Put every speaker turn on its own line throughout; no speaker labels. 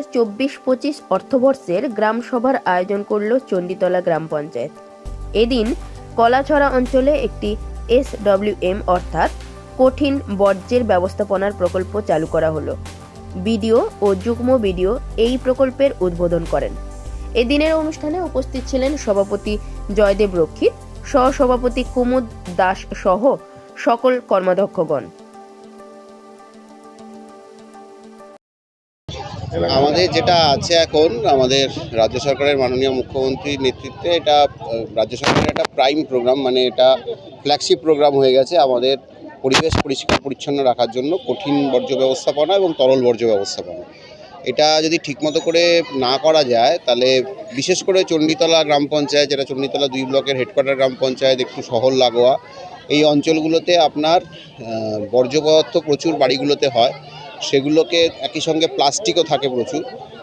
হাজার চব্বিশ পঁচিশ অর্থবর্ষের গ্রাম সভার আয়োজন করল চণ্ডীতলা গ্রাম পঞ্চায়েত। এদিন কলাছড়া অঞ্চলে একটি এসডব্লিউএম অর্থাৎ কঠিন বর্জ্যের ব্যবস্থাপনার প্রকল্প চালু করা হলো। বিডিও ও যুগ্ম বিডিও এই প্রকল্পের উদ্বোধন করেন। এদিনের অনুষ্ঠানে উপস্থিত ছিলেন সভাপতি জয়দেব রক্ষিত, সহসভাপতি কুমুদ দাস সহ সকল কর্মাধ্যক্ষগণ।
আমাদের যেটা আছে এখন, আমাদের রাজ্য সরকারের মাননীয় মুখ্যমন্ত্রীর নেতৃত্বে এটা রাজ্য সরকারের একটা প্রাইম প্রোগ্রাম মানে এটা ফ্ল্যাগশিপ প্রোগ্রাম হয়ে গেছে আমাদের পরিবেশ পরিষ্কার পরিচ্ছন্ন রাখার জন্য, কঠিন বর্জ্য ব্যবস্থাপনা এবং তরল বর্জ্য ব্যবস্থাপনা। এটা যদি ঠিকমতো করে না করা যায়, তাহলে বিশেষ করে চণ্ডীতলা গ্রাম পঞ্চায়েত, যেটা চণ্ডীতলা দুই ব্লকের হেডকোয়ার্টার গ্রাম পঞ্চায়েত, একটু শহর লাগোয়া, এই অঞ্চলগুলোতে আপনার বর্জ্য পদার্থ প্রচুর বাড়িগুলোতে হয়। সেগুলোকে একই সঙ্গে প্লাস্টিকও থাকে প্রচুর।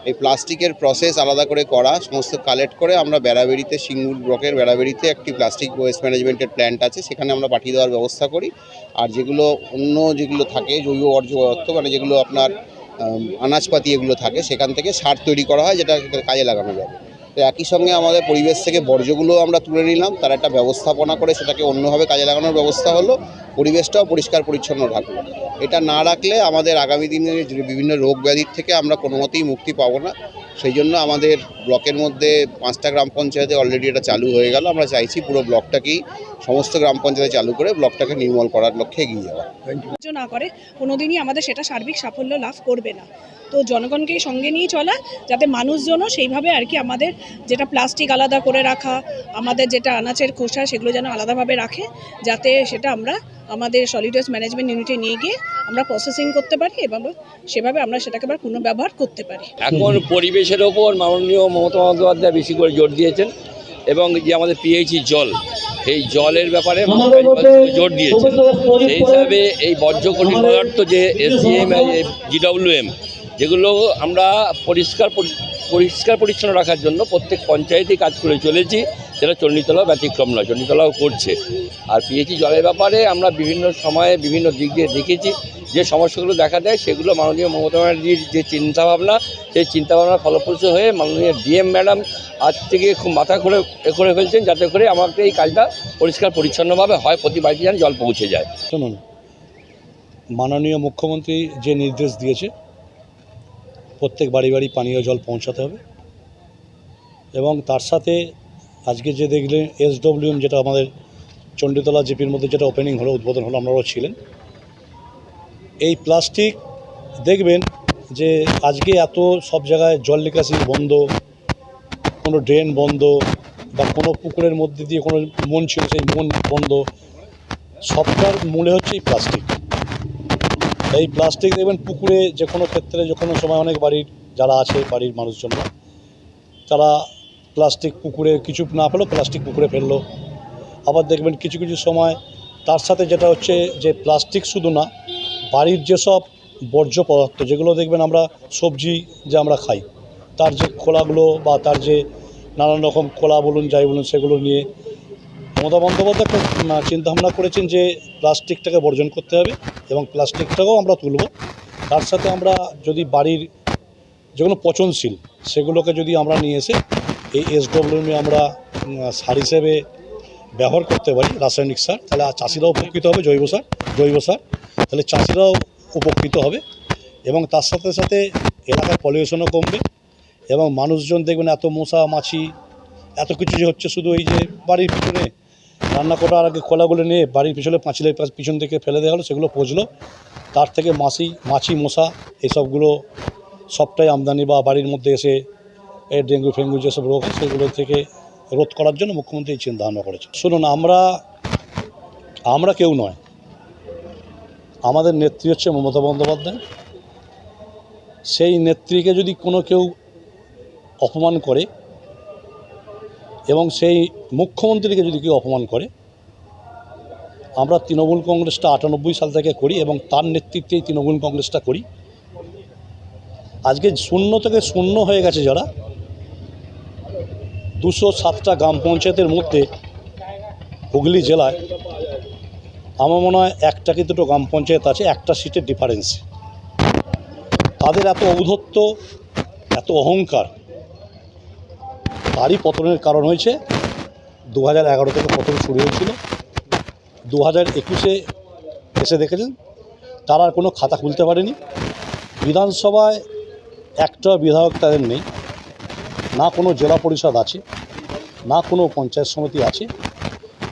এই প্লাস্টিকের প্রসেস আলাদা করে করা, সমস্ত কালেক্ট করে আমরা বেড়াবেড়িতে, সিঙ্গুর ব্লকের বেড়াবেড়িতে একটি প্লাস্টিক ওয়েস্ট ম্যানেজমেন্টের প্ল্যান্ট আছে, সেখানে আমরা পাঠিয়ে দেওয়ার ব্যবস্থা করি। আর যেগুলো অন্য যেগুলো থাকে, জৈব বর্জ্য পদার্থ মানে যেগুলো আপনার আনাজপাতি এগুলো থাকে, সেখান থেকে সার তৈরি করা হয়, যেটা কাজে লাগানো যাবে। তো একই সঙ্গে আমাদের পরিবেশ থেকে বর্জ্যগুলো আমরা তুলে নিলাম, তার একটা ব্যবস্থাপনা করে সেটাকে অন্যভাবে কাজে লাগানোর ব্যবস্থা হলো। পরিবেশটাও পরিষ্কার পরিচ্ছন্ন রাখল এটা না রাখলে আমাদের আগামী দিনে বিভিন্ন রোগ ব্যাধির থেকে আমরা কোনো মতেই মুক্তি পাবো না। সেই জন্য আমাদের ব্লকের মধ্যে পাঁচটা গ্রাম পঞ্চায়েতে অলরেডি এটা চালু হয়ে গেল। আমরা চাইছি পুরো ব্লকটাকেই সমস্ত গ্রাম পঞ্চায়েতে চালু করে ব্লকটাকে নির্মল করার লক্ষ্যে এগিয়ে যাওয়া।
না করে কোনোদিনই আমাদের সেটা সার্বিক সাফল্য লাভ করবে না। তো জনগণকে সঙ্গে নিয়ে চলা যাতে মানুষজনও সেইভাবে আর কি আমাদের যেটা প্লাস্টিক আলাদা করে রাখা আমাদের যেটা আনাচের খোসা সেগুলো যেন আলাদাভাবে রাখে যাতে সেটা আমরা আমাদের সলিড ওয়েস্ট ম্যানেজমেন্ট ইউনিটে নিয়ে গিয়ে আমরা প্রসেসিং করতে পারি এবং সেভাবে আমরা সেটাকে আবার পুনর্ব্যবহার করতে পারি।
এখন পরিবেশের ওপর মাননীয় মমতা বন্দ্যোপাধ্যায় বেশি করে জোর দিয়েছেন এবং যে আমাদের পিএইচি জল এই জলের ব্যাপারে জোর দিয়েছেন। সেই হিসাবে এই বর্জ্য কঠিন পদার্থ যে এসডিএম জিডব্লিউএম যেগুলো আমরা পরিষ্কার পরি- পরিষ্কার পরিচ্ছন্ন রাখার জন্য প্রত্যেক পঞ্চায়েতেই কাজ করে চলেছি। সেটা চণ্ডীতলা ব্যতিক্রম নয়, চণ্ডীতলাও করছে। আর পিএইচি জলের ব্যাপারে আমরা বিভিন্ন সময়ে বিভিন্ন দিক দিয়ে দেখেছি। যে সমস্যাগুলো দেখা দেয়, সেগুলো মাননীয় মমতা ব্যানার্জির যে চিন্তাভাবনা, সেই চিন্তাভাবনার ফলপ্রসূ হয়ে মাননীয় ডিএম ম্যাডাম আজ থেকে খুব মাথা করে এ করে ফেলছেন, যাতে করে আমাকে এই কাজটা পরিষ্কার পরিচ্ছন্নভাবে হয়, প্রতি বাড়িতে যেন জল পৌঁছে যায়।
শুনুন, মাননীয় মুখ্যমন্ত্রী যে নির্দেশ দিয়েছে প্রত্যেক বাড়ি বাড়ি পানীয় জল পৌঁছাতে হবে। এবং তার সাথে আজকে যে দেখলেন এসডব্লিউএম যেটা আমাদের চণ্ডীতলা জিপির মধ্যে যেটা ওপেনিং হলো, উদ্বোধন হলো আপনারাও ছিলেন। এই প্লাস্টিক দেখবেন যে আজকে এত সব জায়গায় জল নিকাশি বন্ধ, কোনো ড্রেন বন্ধ বা কোনো পুকুরের মধ্যে দিয়ে কোনো মন ছিল সেই মন বন্ধ, সবটার মূলে হচ্ছে এই প্লাস্টিক এই প্লাস্টিক দেখবেন পুকুরে যে কোনো ক্ষেত্রে, যে কোনো সময় অনেক বাড়ির যারা আছে, বাড়ির মানুষজন, তারা প্লাস্টিক পুকুরে কিছু না পেলেও প্লাস্টিক পুকুরে ফেলল। আবার দেখবেন কিছু কিছু সময় তার সাথে যেটা হচ্ছে যে প্লাস্টিক শুধু না, বাড়ির যেসব বর্জ্য পদার্থ, যেগুলো দেখবেন আমরা সবজি যে আমরা খাই, তার যে খোলাগুলো বা তার যে নানান রকম খোলা বলুন, যাই বলুন, সেগুলো নিয়ে মমতা বন্দ্যোপাধ্যায় চিন্তাভাবনা করেছেন যে প্লাস্টিকটাকে বর্জন করতে হবে এবং প্লাস্টিকটাকেও আমরা তুলব। তার সাথে আমরা যদি বাড়ির যেগুলো পচনশীল সেগুলোকে যদি আমরা নিয়ে এসে এই এসডব্লিউএমে আমরা সার হিসেবে ব্যবহার করতে পারি, রাসায়নিক সার, তাহলে চাষিরাও উপকৃত হবে, জৈব সার জৈব সার, তাহলে চাষিরাও উপকৃত হবে এবং তার সাথে সাথে এলাকার পলিউশনও কমবে এবং মানুষজন দেখবেন এত মশা মাছি, এত কিছু যে হচ্ছে শুধু এই যে বাড়ির পিছনে রান্না করার আগে খোলাগুলো নিয়ে বাড়ির পিছনে পাঁচিলের পিছন থেকে ফেলে দেওয়া হলো, সেগুলো পচলো। তার থেকে মাছি মাছি, মশা, এসবগুলো সবটাই আমদানি বা বাড়ির মধ্যে এসে এই ডেঙ্গু ফেঙ্গু যেসব রোগ সেগুলো থেকে রোধ করার জন্য মুখ্যমন্ত্রী চিন্তা ভাবনা করেছে শুনুন, আমরা আমরা কেউ নয়। আমাদের নেত্রী হচ্ছে মমতা বন্দ্যোপাধ্যায়। সেই নেত্রীকে যদি কোনো কেউ অপমান করে এবং সেই মুখ্যমন্ত্রীকে যদি কেউ অপমান করে আমরা তৃণমূল কংগ্রেসটা আটানব্বই সাল থেকে করি এবং তার নেতৃত্বেই তৃণমূল কংগ্রেসটা করি। আজকে শূন্য থেকে শূন্য হয়ে গেছে যারা। দুশো সাতটা গ্রাম পঞ্চায়েতের মধ্যে হুগলি জেলায় আমার মনে হয় একটা কি দুটো গ্রাম পঞ্চায়েত আছে, একটা সিটের ডিফারেন্স তাদের এত ঔদ্ধত্য, এত অহংকার, তারই পতনের কারণ হয়েছে। দু হাজার এগারো থেকে পতন শুরু হয়েছিল। দু হাজার একুশে এসে দেখেছেন, তারা আর কোনো খাতা খুলতে পারেনি। বিধানসভায় একটা বিধায়ক তাদের নেই, না কোনো জেলা পরিষদ আছে, না কোনো পঞ্চায়েত সমিতি আছে,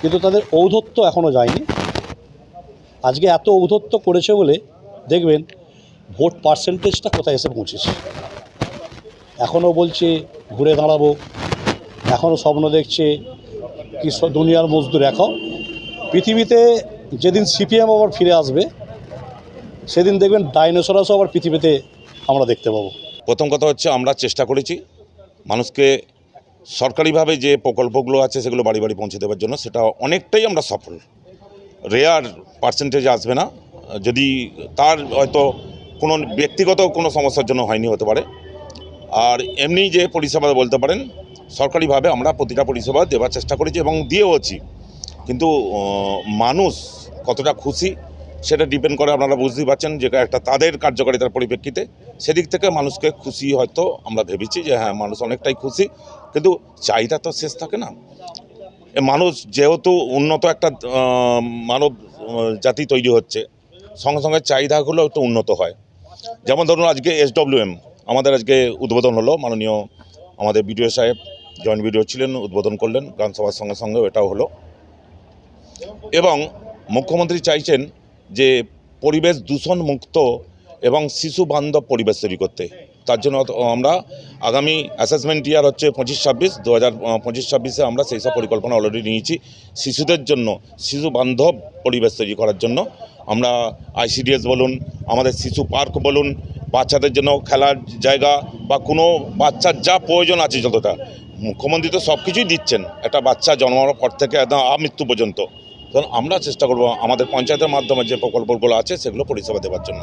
কিন্তু তাদের ঔদ্ধত্য এখনও যায়নি। আজকে এত ঔদ্ধত্য করেছে বলে দেখবেন ভোট পার্সেন্টেজটা কোথায় এসে পৌঁছেছে। এখনও বলছে, ঘুরে দাঁড়াবো এখনও স্বপ্ন দেখছে, কি দুনিয়ার মজদুর এখন পৃথিবীতে যেদিন সিপিএম আবার ফিরে আসবে, সেদিন দেখবেন ডাইনোসরাসও আবার পৃথিবীতে আমরা দেখতে পাবো।
প্রথম কথা হচ্ছে আমরা চেষ্টা করেছি মানুষকে সরকারিভাবে যে প্রকল্পগুলো আছে সেগুলো বাড়ি বাড়ি পৌঁছে দেওয়ার জন্য, সেটা অনেকটাই আমরা সফল। রেয়ার পার্সেন্টেজ আসবে না, যদি তার হয়তো কোনো ব্যক্তিগত কোনো সমস্যার জন্য হয়নি হতে পারে। আর এমনি যে পরিষেবা বলতে পারেন, সরকারিভাবে আমরা প্রতিটা পরিষেবা দেওয়ার চেষ্টা করেছি এবং দিয়েওছি। কিন্তু মানুষ কতটা খুশি সেটা ডিপেন্ড করে আপনারা বুঝতেই পারছেন যে একটা তাদের কার্যকারিতার পরিপ্রেক্ষিতে সেদিক থেকে মানুষকে খুশি হয়তো আমরা ভেবেছি যে হ্যাঁ মানুষ অনেকটাই খুশি। কিন্তু চাহিদা তো শেষ থাকে না। মানুষ যেহেতু উন্নত একটা মানব জাতি তৈরি হচ্ছে, সঙ্গে সঙ্গে চাহিদাগুলো একটু উন্নত হয়। যেমন ধরুন আজকে এসডব্লিউএম আমাদের আজকে উদ্বোধন হলো, মাননীয় আমাদের বিডিও সাহেব জয়েন্ট বিডিও ছিলেন, উদ্বোধন করলেন, গ্রামসভার সঙ্গে সঙ্গে এটাও হলো। এবং মুখ্যমন্ত্রী চাইছেন যে পরিবেশ দূষণ মুক্ত এবং শিশু বান্ধব পরিবেশ তৈরি করতে। তার জন্য আমরা আগামী অ্যাসেসমেন্ট ইয়ার হচ্ছে পঁচিশ ছাব্বিশ। দু হাজার পঁচিশ ছাব্বিশে আমরা সেই সব পরিকল্পনা অলরেডি নিয়েছি। শিশুদের জন্য, শিশু বান্ধব পরিবেশ তৈরি করার জন্য আমরা আইসিডিএস বলুন, আমাদের শিশু পার্ক বলুন, বাচ্চাদের জন্য খেলার জায়গা বা কোনো বাচ্চার যা প্রয়োজন আছে যতটা। মুখ্যমন্ত্রী তো সব কিছুই দিচ্ছেন। একটা বাচ্চা জন্মানোর পর থেকে একদম আমৃত্যু পর্যন্ত। কারণ আমরা চেষ্টা করব আমাদের পঞ্চায়েতের মাধ্যমে যে প্রকল্পগুলো আছে সেগুলো পরিষেবা দেওয়ার জন্য।